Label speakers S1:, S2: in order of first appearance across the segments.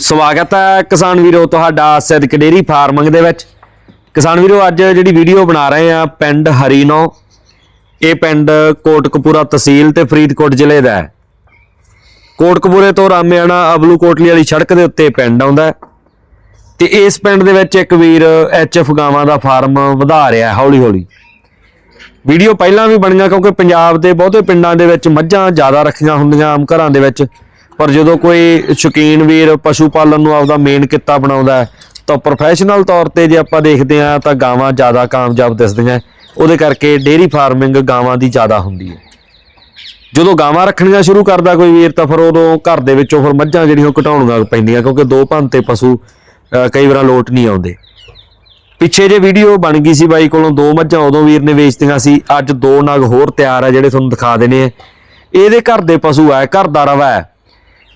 S1: ਸਵਾਗਤ ਹੈ ਕਿਸਾਨ ਵੀਰੋ ਤੁਹਾਡਾ ਸਿੱਧਕ ਡੇਰੀ ਫਾਰਮਿੰਗ ਦੇ ਵਿੱਚ। ਕਿਸਾਨ ਵੀਰੋ, ਅੱਜ ਜਿਹੜੀ ਵੀਡੀਓ ਬਣਾ ਰਹੇ ਆ ਪਿੰਡ ਹਰੀਨੋ। ਇਹ ਪਿੰਡ ਕੋਟਕਪੂਰਾ ਤਹਿਸੀਲ ਤੇ ਫਰੀਦਕੋਟ ਜ਼ਿਲ੍ਹੇ ਦਾ ਹੈ। ਕੋਟਕਪੂਰੇ ਤੋਂ ਰਾਮਿਆਣਾ ਅਬਲੂ ਕੋਟਲੀ ਵਾਲੀ ਸੜਕ ਦੇ ਉੱਤੇ ਪਿੰਡ ਆਉਂਦਾ ਹੈ। ਤੇ ਇਸ ਪਿੰਡ ਦੇ ਵਿੱਚ ਇੱਕ ਵੀਰ ਐਚਐਫ ਗਾਵਾਂ ਦਾ ਫਾਰਮ ਵਧਾ ਰਿਹਾ ਹੌਲੀ ਹੌਲੀ ਵੀਡੀਓ ਪਹਿਲਾਂ ਵੀ ਬਣੀਆਂ ਕਿਉਂਕਿ ਪੰਜਾਬ ਦੇ ਬਹੁਤੇ ਪਿੰਡਾਂ ਦੇ ਵਿੱਚ ਮੱਝਾਂ ਜ਼ਿਆਦਾ ਰੱਖੀਆਂ ਹੁੰਦੀਆਂ, ਆਮ ਘਰਾਂ ਦੇ ਵਿੱਚ। ਪਰ ਜਦੋਂ ਕੋਈ ਸ਼ੌਕੀਨ ਵੀਰ ਪਸ਼ੂ ਪਾਲਣ ਨੂੰ ਆਪਦਾ ਮੇਨ ਕਿੱਤਾ ਬਣਾਉਂਦਾ ਹੈ, ਤਾਂ ਪ੍ਰੋਫੈਸ਼ਨਲ ਤੌਰ ਤੇ ਜੇ ਆਪਾਂ ਦੇਖਦੇ ਹਾਂ ਤਾਂ ਗਾਵਾਂ ਜ਼ਿਆਦਾ ਕਾਮਯਾਬ ਦਿਸਦੀਆਂ ਉਹਦੇ ਕਰਕੇ ਡੇਅਰੀ ਫਾਰਮਿੰਗ ਗਾਵਾਂ ਦੀ ਜ਼ਿਆਦਾ ਹੁੰਦੀ ਹੈ। ਜਦੋਂ ਗਾਵਾਂ ਰੱਖਣੀਆਂ ਸ਼ੁਰੂ ਕਰਦਾ ਕੋਈ ਵੀਰ ਤਾਂ ਫਿਰ ਉਦੋਂ ਘਰ ਦੇ ਵਿੱਚੋਂ ਫਿਰ ਮੱਝਾਂ ਜਿਹੜੀਆਂ ਘਟਾਉਣੀਆਂ ਪੈਂਦੀਆਂ ਕਿਉਂਕਿ ਦੋ ਭੰਤੇ ਪਸ਼ੂ ਕਈ ਵਾਰ ਲੋਟ ਨਹੀਂ ਆਉਂਦੇ। ਪਿੱਛੇ ਜੇ ਵੀਡੀਓ ਬਣ ਗਈ ਸੀ ਬਾਈ ਕੋਲੋਂ ਦੋ ਮੱਝਾਂ ਉਦੋਂ ਵੀਰ ਨੇ ਵੇਚਤੀਆਂ ਸੀ ਅੱਜ ਦੋ ਨਗ ਹੋਰ ਤਿਆਰ ਆ ਜਿਹੜੇ ਤੁਹਾਨੂੰ ਦਿਖਾ ਦੇਣੇ ਆ। ਇਹਦੇ ਘਰ ਦੇ ਪਸ਼ੂ ਆ ਘਰ ਦਾ ਰਵਾ ਹੈ।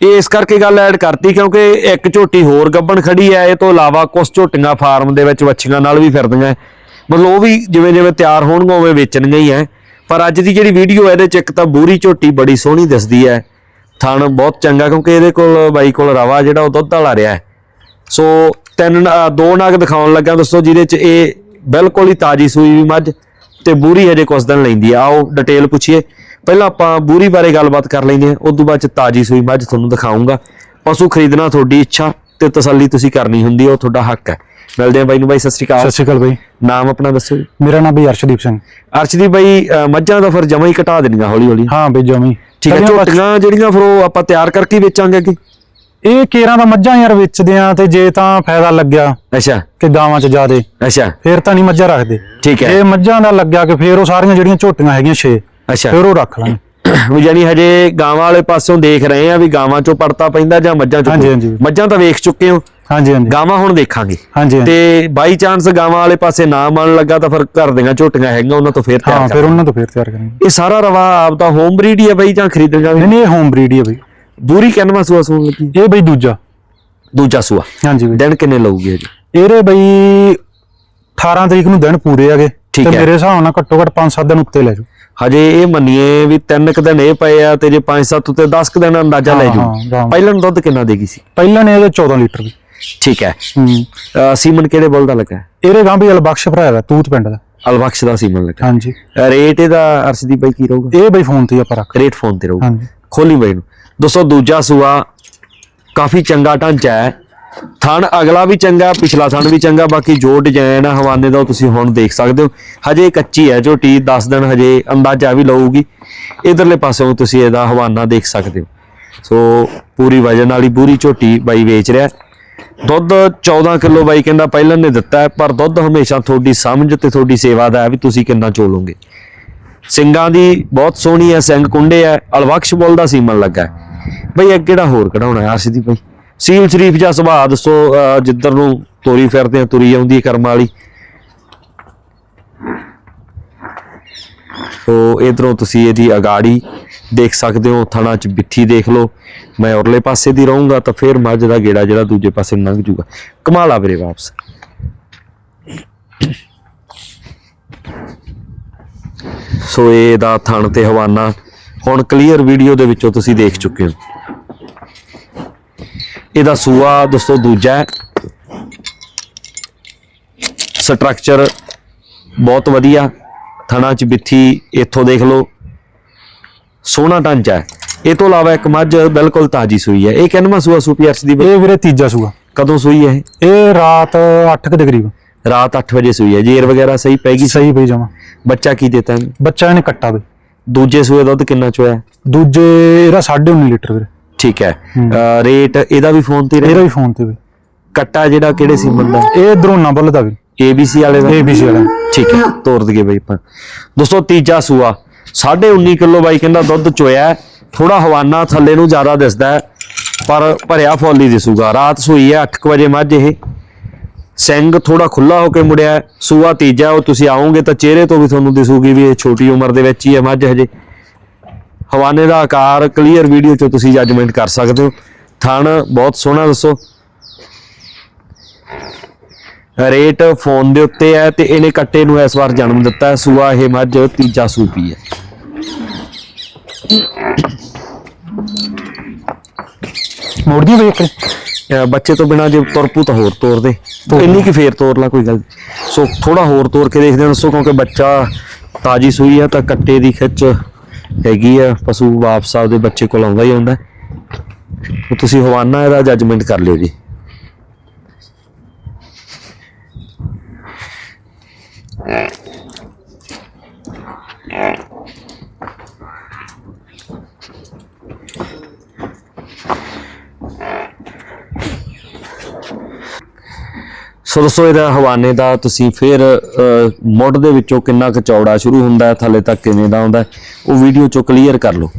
S1: ਇਹ ਇਸ ਕਰਕੇ ਗੱਲ ਐਡ ਕਰਤੀ ਕਿਉਂਕਿ ਇੱਕ ਝੋਟੀ ਹੋਰ ਗੱਬਣ ਖੜੀ ਹੈ, ਇਹ ਤੋਂ ਇਲਾਵਾ ਕੁਝ ਝੋਟੀਆਂ ਫਾਰਮ ਦੇ ਵਿੱਚ ਵੱਛੀਆਂ ਨਾਲ ਵੀ ਫਿਰਦੀਆਂ ਮਤਲਬ ਉਹ ਵੀ ਜਿਵੇਂ ਜਿਵੇਂ ਤਿਆਰ ਹੋਣਗੀਆਂ, ਉਵੇਂ ਵੇਚਣਗੀਆਂ ਹੀ ਹੈ। ਪਰ ਅੱਜ ਦੀ ਜਿਹੜੀ ਵੀਡੀਓ ਇਹਦੇ ਚ ਇੱਕ ਤਾਂ ਬੂਰੀ ਝੋਟੀ ਬੜੀ ਸੋਹਣੀ ਦਿਸਦੀ ਹੈ। ਥਣ ਬਹੁਤ ਚੰਗਾ ਕਿਉਂਕਿ ਇਹਦੇ ਕੋਲ ਬਾਈ ਕੋਲ ਰਵਾ ਜਿਹੜਾ ਉਹ ਦੁੱਧ ਵਾਲਾ ਰਿਹਾ ਹੈ। ਸੋ ਤਿੰਨ ਦੋ ਨਾਗ ਦਿਖਾਉਣ ਲੱਗਾ ਦੋਸਤੋ, ਜਿਹਦੇ ਚ ਇਹ ਬਿਲਕੁਲ ਹੀ ਤਾਜੀ ਸੂਈ ਵੀ ਮੱਝ ਤੇ ਬੂਰੀ ਹਜੇ ਕੁਝ ਦਿਨ ਲੈਂਦੀ ਆ ਆਓ ਡਿਟੇਲ ਪੁੱਛੀਏ। ਪਹਿਲਾਂ ਆਪਾਂ ਬੂਰੀ ਬਾਰੇ ਗੱਲਬਾਤ ਕਰ ਲੈਂਦੇ ਹਾਂ ਉਸ ਤੋਂ ਬਾਅਦ ਚ ਤਾਜੀ ਸੂਈ ਮੱਝ ਤੁਹਾਨੂੰ ਦਿਖਾਉਂਗਾ। ਪਸ਼ੂ ਖਰੀਦਣਾ ਤੁਹਾਡੀ ਇੱਛਾ ਤੇ ਤਸੱਲੀ ਤੁਸੀਂ ਕਰਨੀ ਹੁੰਦੀ ਹੈ ਉਹ ਤੁਹਾਡਾ ਹੱਕ ਹੈ। ਮਿਲਦੇ ਹਾਂ ਬਾਈ ਨੂੰ ਬਾਈ ਸਤਿ ਸ਼੍ਰੀ
S2: ਸਤਿ
S1: ਅਕਾਲ
S2: ਸ਼੍ਰੀ ਅਕਾਲ ਬਾਈ।
S1: ਨਾਮ ਆਪਣਾ ਦੱਸੋ ਜੀ।
S2: ਮੇਰਾ ਨਾਮ ਬਈ ਅਰਸ਼ਦੀਪ ਸਿੰਘ।
S1: ਅਰਸ਼ਦੀਪ ਬਾਈ ਮੱਝਾਂ ਦਾ ਫਿਰ ਜਮਾ ਹੀ ਘਟਾ ਦੇਣੀਆਂ ਹੌਲੀ ਹੌਲੀ
S2: ਹਾਂ ਬਈ ਜਮੀ
S1: ਠੀਕ ਹੈ ਝੋਟੀਆਂ ਜਿਹੜੀਆਂ ਫਿਰ ਉਹ ਆਪਾਂ ਤਿਆਰ ਕਰਕੇ ਹੀ ਵੇਚਾਂਗੇ ਅੱਗੇ?
S2: ਇਹ ਕੇਰਾਂ ਦਾ ਮੱਝਾਂ ਯਾਰ ਵੇਚਦੇ ਆ ਤੇ ਜੇ ਤਾਂ ਫਾਇਦਾ ਲੱਗਿਆ
S1: ਅੱਛਾ।
S2: ਕਿ ਗਾਵਾਂ ਚ ਜ਼ਿਆਦੇ।
S1: ਅੱਛਾ।
S2: ਫੇਰ ਤਾਂ ਨਹੀਂ ਮੱਝਾਂ ਰੱਖਦੇ।
S1: ਠੀਕ ਹੈ।
S2: ਜੇ ਮੱਝਾਂ ਦਾ ਲੱਗਿਆ ਕਿ ਫੇਰ ਉਹ ਸਾਰੀਆਂ ਜਿਹੜੀਆਂ ਝੋਟੀਆਂ ਹੈਗੀਆਂ 6
S1: ਅੱਛਾ।
S2: ਫੇਰ ਉਹ ਰੱਖ ਲਾਂਗੇ।
S1: ਵੀ ਯਾਨੀ ਹਜੇ ਗਾਵਾਂ ਵਾਲੇ ਪਾਸੋਂ ਦੇਖ ਰਹੇ ਆ ਵੀ ਗਾਵਾਂ ਚੋਂ ਪੜਤਾ ਪੈਂਦਾ ਜਾਂ ਮੱਝਾਂ ਚੋਂ
S2: ਹਾਂਜੀ, ਹਾਂਜੀ।
S1: ਮੱਝਾਂ ਤਾਂ ਵੇਖ ਚੁੱਕੇ ਹੋ?
S2: ਹਾਂਜੀ ਹਾਂਜੀ।
S1: ਗਾਵਾਂ ਹੁਣ ਦੇਖਾਂਗੇ।
S2: ਹਾਂਜੀ ਹਾਂਜੀ।
S1: ਤੇ ਬਾਈ ਚਾਂਸ ਗਾਵਾਂ ਵਾਲੇ ਪਾਸੇ ਨਾ ਮੰਨ ਲੱਗਾ ਤਾਂ ਫਿਰ ਘਰ ਦੀਆਂ ਝੋਟੀਆਂ ਹੈਗੀਆਂ ਉਹਨਾਂ ਤੋਂ ਫੇਰ
S2: ਹਾਂ
S1: ਤਿਆਰ
S2: ਫਿਰ
S1: ਕਰ
S2: ਉਹਨਾਂ ਤੋਂ ਫੇਰ ਤਿਆਰ ਕਰਾਂਗੇ।
S1: ਇਹ ਸਾਰਾ ਰਵਾ ਆਪਦਾ ਹੋਮ ਬਰੀਡ ਹੀ ਆ ਬਾਈ ਜਾਂ ਖਰੀਦਣ
S2: ਨਹੀਂ
S1: ਜਾਵੇ?
S2: ਨਹੀਂ ਇਹ ਹੋਮ ਬਰੀਡ ਹੀ ਹੈ ਬਈ।
S1: ਬੂਰੀ ਕੈਨਵਾ ਸੂਆ ਸੂਣ ਲੱਗੀ?
S2: ਇਹ ਬਈ ਦੂਜਾ।
S1: ਦੂਜਾ ਸੂਆ।
S2: ਹਾਂਜੀ ਬਈ।
S1: ਦਿਨ ਕਿੰਨੇ ਲਊਗੀ ਹਜੇ
S2: ਇਹਦੇ ਬਈ 18 ਤਰੀਕ ਨੂੰ ਦਿਨ ਪੂਰੇ ਹੈਗੇ।
S1: ਠੀਕ ਹੈ।
S2: ਮੇਰੇ ਹਿਸਾਬ ਨਾਲ ਘੱਟੋ ਘੱਟ 5-7 ਦਿਨ ਉੱਤੇ ਲੈ ਜੂ
S1: ਹਜੇ ਇਹ ਮੰਨੀਏ ਵੀ ਤਿੰਨ ਕੁ ਦਿਨ ਇਹ ਪਏ ਆ ਤੇ ਜੇ 5-7 ਉੱਤੇ 10 ਕੁ ਦਿਨ ਅੰਦਾਜ਼ਾ ਲੈ ਜੂ।
S2: ਹਾਂ, ਹਾਂ।
S1: ਪਹਿਲਾਂ ਦੁੱਧ ਕਿੰਨਾ ਦੇਗੀ ਸੀ?
S2: ਪਹਿਲਾਂ ਨੇ ਇਹਦੇ 14 ਲੀਟਰ ਵੀ
S1: ਠੀਕ ਹੈ।
S2: ਹੂੰ।
S1: ਅਹ ਸੀਮਨ ਕਿਹੜੇ ਬੁੱਲ ਦਾ ਲੱਗਾ? ਹੈ?
S2: ਇਹਦੇ ਗਾਂ ਵੀ ਅਲਬਖਸ਼ ਭਰਾ ਦਾ ਤੂਤ ਪਿੰਡ ਦਾ।
S1: ਅਲਬਖਸ਼ ਦਾ ਸੀਮਨ ਲੱਗਾ।
S2: ਹਾਂਜੀ।
S1: ਰੇਟ ਇਹਦਾ ਅਰਸ਼ਦੀਪ ਬਾਈ ਕੀ ਰਹੂਗਾ?
S2: ਇਹ ਬਈ ਫੋਨ ਤੇ ਹੀ ਆਪਾਂ ਰੱਖ।
S1: ਰੇਟ ਫੋਨ ਤੇ ਰਹੂਗਾ।
S2: ਹਾਂਜੀ।
S1: ਖੋਲੀ ਬਾਈ ਨੂੰ। ਦੋਸਤੋ ਦੂਜਾ ਸੂਆ ਕਾਫੀ ਚੰਗਾ ਢਾਂਚਾ ਹੈ। ਥਣ ਅਗਲਾ ਵੀ ਚੰਗਾ, ਪਿਛਲਾ ਥਣ ਵੀ ਚੰਗਾ, ਬਾਕੀ ਜੋ ਡਿਜ਼ਾਈਨ ਆ ਹਵਾਨੇ ਦਾ ਉਹ ਤੁਸੀਂ ਹੁਣ ਦੇਖ ਸਕਦੇ ਹੋ। ਹਜੇ ਕੱਚੀ ਹੈ ਝੋਟੀ 10 ਦਿਨ ਹਜੇ ਅੰਦਾਜ਼ਾ ਵੀ ਲਊਗੀ। ਇਧਰਲੇ ਪਾਸੋਂ ਤੁਸੀਂ ਇਹਦਾ ਹਵਾਨਾ ਦੇਖ ਸਕਦੇ ਹੋ। ਸੋ ਪੂਰੀ ਵਜਨ ਵਾਲੀ ਪੂਰੀ ਝੋਟੀ ਬਾਈ ਵੇਚ ਰਿਹਾ। ਦੁੱਧ 14 ਕਿਲੋ ਬਾਈ ਕਹਿੰਦਾ ਪਹਿਲਾਂ ਨੇ ਦਿੱਤਾ ਪਰ ਦੁੱਧ ਹਮੇਸ਼ਾ ਤੁਹਾਡੀ ਸਮਝ ਤੇ ਤੁਹਾਡੀ ਸੇਵਾ ਦਾ ਹੈ ਵੀ ਤੁਸੀਂ ਕਿੰਨਾ ਚੋਲੋਗੇ ਸਿੰਘਾਂ ਦੀ ਬਹੁਤ ਸੋਹਣੀ ਹੈ ਸਿੰਘ ਕੁੰਡੇ ਹੈ, ਅਲਵਕਸ਼ ਬੋਲ ਦਾ ਸੀਮਨ ਲੱਗਾ ਬਈ ਇਹ ਕਿਹੜਾ ਹੋਰ ਕਢਾਉਣਾ ਹੈ ਅਰਸ਼ਦੀ ਬਈ? ਸੀਲ ਸ਼ਰੀਫ ਜਾਂ ਸੁਭਾਅ ਦੱਸੋ ਜਿੱਧਰ ਨੂੰ ਤੋਰੀ ਫਿਰਦੇ ਆ, ਤੁਰੀ ਆਉਂਦੀ ਕਰਮ ਵਾਲੀ। ਸੋ ਇਧਰੋਂ ਤੁਸੀਂ ਇਹਦੀ ਅਗਾੜੀ ਦੇਖ ਸਕਦੇ ਹੋ, ਥਣਾ ਚ ਬਿੱਠੀ ਦੇਖ ਲਓ। ਮੈਂ ਉਰਲੇ ਪਾਸੇ ਦੀ ਰਹੂੰਗਾ ਤਾਂ ਫਿਰ ਮੱਝ ਦਾ ਗੇੜਾ ਜਿਹੜਾ ਦੂਜੇ ਪਾਸੇ ਲੰਘ ਜੂਗਾ। ਕਮਾਲ ਵੀਰੇ ਵਾਪਸ। ਸੋ ਇਹਦਾ ਥਣ ਤੇ ਹਵਾਨਾ। ਹੁਣ ਕਲੀਅਰ ਵੀਡੀਓ ਦੇ ਵਿੱਚੋਂ ਤੁਸੀਂ ਦੇਖ ਚੁੱਕੇ ਹੋ। ਇਹਦਾ ਸੂਆ ਦੋਸਤੋ ਦੂਜਾ ਹੈ। ਸਟਰਕਚਰ ਬਹੁਤ ਵਧੀਆ। ਥਣਾ ਚ ਬਿੱਥੀ ਇੱਥੋਂ ਦੇਖ ਲਓ। ਸੋਹਣਾ ਢਾਂਚਾ ਹੈ। ਇਹ ਤੋਂ ਇਲਾਵਾ ਇੱਕ ਮੱਝ ਬਿਲਕੁਲ ਤਾਜੀ ਸੂਈ ਹੈ। ਇਹ ਕਿੰਨਵਾਂ ਸੂਆ ਸੁਪੀਅਰਸ ਦੀ ਬਈ?
S2: ਇਹ ਵੀਰੇ ਤੀਜਾ ਸੂਆ।
S1: ਕਦੋਂ ਸੂਈ ਹੈ ਇਹ?
S2: ਇਹ ਰਾਤ 8 ਦੇ ਕਰੀਬ
S1: ਰਾਤ 8 ਵਜੇ ਸੂਈ ਹੈ। ਜੇਰ ਵਗੈਰਾ ਸਹੀ ਪੈ ਗਈ?
S2: ਸਹੀ ਬਈ ਜਮਾ।
S1: ਬੱਚਾ ਕੀ ਦਿੱਤਾ ਇਹਨੇ?
S2: ਬੱਚਾ ਇਹਨੇ ਕੱਟਾ ਬਈ।
S1: ਦੂਜੇ ਸੂਏ ਦੁੱਧ ਕਿੰਨਾ ਚੋਇਆ?
S2: ਦੂਜੇ ਇਹਦਾ 19.5 ਲੀਟਰ ਵੀਰੇ।
S1: ਠੀਕ ਹੈ। ਰੇਟ ਇਹਦਾ ਵੀ ਫੋਨ ਤੇ
S2: ਇਹਦਾ ਵੀ ਫੋਨ ਤੇ ਬਈ
S1: ਕੱਟਾ ਜਿਹੜਾ ਕਿਹੜੇ ਸੀਮਨ ਦਾ
S2: ਇਹ ਦਰੋਨਾ ਬੁੱਲ ਦਾ ਵੀ।
S1: ABC ਵਾਲੇ ਦਾ?
S2: ABC ਵਾਲਾ।
S1: ਠੀਕ ਹੈ ਤੋਰ ਦਈਏ ਬਈ ਆਪਾਂ। ਦੋਸਤੋ ਤੀਜਾ ਸੂਆ। 19.5 ਕਿਲੋ ਬਾਈ ਕਹਿੰਦਾ ਦੁੱਧ ਚੋਇਆ ਥੋੜਾ ਹਵਾਨਾ ਥੱਲੇ ਨੂੰ ਜ਼ਿਆਦਾ ਦਿਸਦਾ ਹੈ, ਪਰ ਭਰਿਆ ਫੁੱਲ ਦਿਸੂਗਾ। ਰਾਤ ਸੂਈ ਹੈ 8 ਵਜੇ ਮੱਝ ਇਹ। ਸਿੰਘ ਥੋੜਾ ਖੁੱਲਾ ਹੋ ਕੇ ਮੁੜਿਆ। ਸੂਆ ਤੀਜਾ ਉਹ ਤੁਸੀਂ ਆਓਗੇ ਤਾਂ ਚਿਹਰੇ ਤੋਂ ਵੀ ਤੁਹਾਨੂੰ ਦਿਸੂਗੀ ਵੀ ਇਹ ਛੋਟੀ ਉਮਰ ਦੇ ਵਿੱਚ ਹੀ ਹੈ ਮੱਝ ਹਜੇ। ਹਵਾਨੇ ਦਾ ਆਕਾਰ ਕਲੀਅਰ ਵੀਡੀਓ 'ਚ ਤੁਸੀਂ ਜੱਜਮੈਂਟ ਕਰ ਸਕਦੇ ਹੋ। ਥਣ ਬਹੁਤ ਸੋਹਣਾ ਦੱਸੋ। ਰੇਟ ਫੋਨ ਦੇ ਉੱਤੇ ਹੈ ਤੇ ਇਹਨੇ ਕੱਟੇ ਨੂੰ ਇਸ ਵਾਰ ਜਨਮ ਦਿੱਤਾ ਹੈ। ਸੂਆ ਇਹ ਮੱਝ ਤੀਜਾ ਸੂਪੀ ਹੈ।
S2: ਮੋੜਦੀ ਵੇਖ
S1: ਬੱਚੇ ਤੋਂ ਬਿਨਾ ਜੇ ਤੁਰਪੂ ਤਾਂ ਹੋਰ ਤੋਰ ਦੇ। ਇੰਨੀ ਕੀ ਫੇਰ ਤੋਰ ਲਾ ਕੋਈ ਗੱਲ। ਸੋ ਥੋੜਾ ਹੋਰ ਤੋਰ ਕੇ ਦੇਖਦੇ ਹਾਂ ਸੋ ਕਿਉਂਕਿ ਬੱਚਾ ਤਾਜੀ ਸੂਈ ਆ ਤਾਂ ਕੱਟੇ ਦੀ ਖਿੱਚ ਹੈਗੀ ਆ, ਪਸ਼ੂ ਵਾਪਸ ਆਪਦੇ ਬੱਚੇ ਕੋਲ ਆਉਂਦਾ ਹੀ ਆਉਂਦਾ। ਤੁਸੀਂ ਹਵਾਨਾ ਇਹਦਾ ਜੱਜਮੈਂਟ ਕਰ ਲਿਓ ਜੀ। ਸੋ ਦੋਸਤੋ, ਇਹਦਾ ਹਵਾਨੇ ਦਾ ਤੁਸੀਂ ਫਿਰ ਮੁੱਢ ਦੇ ਵਿੱਚੋਂ ਕਿੰਨਾ ਕੁ ਚੌੜਾ ਸ਼ੁਰੂ ਹੁੰਦਾ ਹੈ, ਥੱਲੇ ਤੱਕ ਕਿਵੇਂ ਦਾ ਆਉਂਦਾ ਉਹ ਵੀਡੀਓ ਚੋਂ ਕਲੀਅਰ ਕਰ ਲਓ।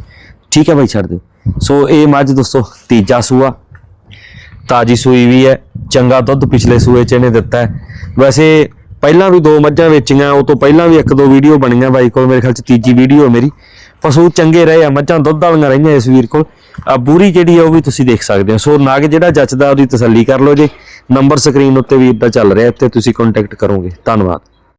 S1: ਠੀਕ ਹੈ ਭਾਈ ਛੱਡ ਦਿਓ। ਸੋ ਇਹ ਮੱਝ ਦੋਸਤੋ, ਤੀਜਾ ਸੂਆ। ਤਾਜੀ ਸੂਈ ਵੀ ਹੈ, ਚੰਗਾ ਦੁੱਧ ਪਿਛਲੇ ਸੂਏ ਚ ਇਹਨੇ ਦਿੱਤਾ ਹੈ। ਵੈਸੇ ਪਹਿਲਾਂ ਵੀ ਦੋ ਮੱਝਾਂ ਵੇਚੀਆਂ, ਉਹ ਤੋਂ ਪਹਿਲਾਂ ਵੀ ਇੱਕ ਦੋ ਵੀਡੀਓ ਬਣੀਆਂ ਬਾਈ ਕੋਲ, ਮੇਰੇ ਖਿਆਲ ਚ ਤੀਜੀ ਵੀਡੀਓ ਮੇਰੀ। ਪਸ਼ੂ ਚੰਗੇ ਰਹੇ ਆ, ਮੱਝਾਂ ਦੁੱਧ ਵਾਲੀਆਂ ਰਹੀਆਂ ਇਸ ਵੀਰ ਕੋਲ। ਬੂਰੀ ਜਿਹੜੀ ਆ ਉਹ ਵੀ ਤੁਸੀਂ ਦੇਖ ਸਕਦੇ ਹੋ। ਸੋ ਨਾਗ ਜਿਹੜਾ ਜੱਚਦਾ, ਉਹਦੀ ਤਸੱਲੀ ਕਰ ਲਓ ਜੀ। ਨੰਬਰ ਸਕਰੀਨ ਉੱਤੇ ਵੀ ਦਾ ਚੱਲ ਰਿਹਾ, ਇੱਥੇ ਤੁਸੀਂ ਕੰਟੈਕਟ ਕਰੋਗੇ। ਧੰਨਵਾਦ।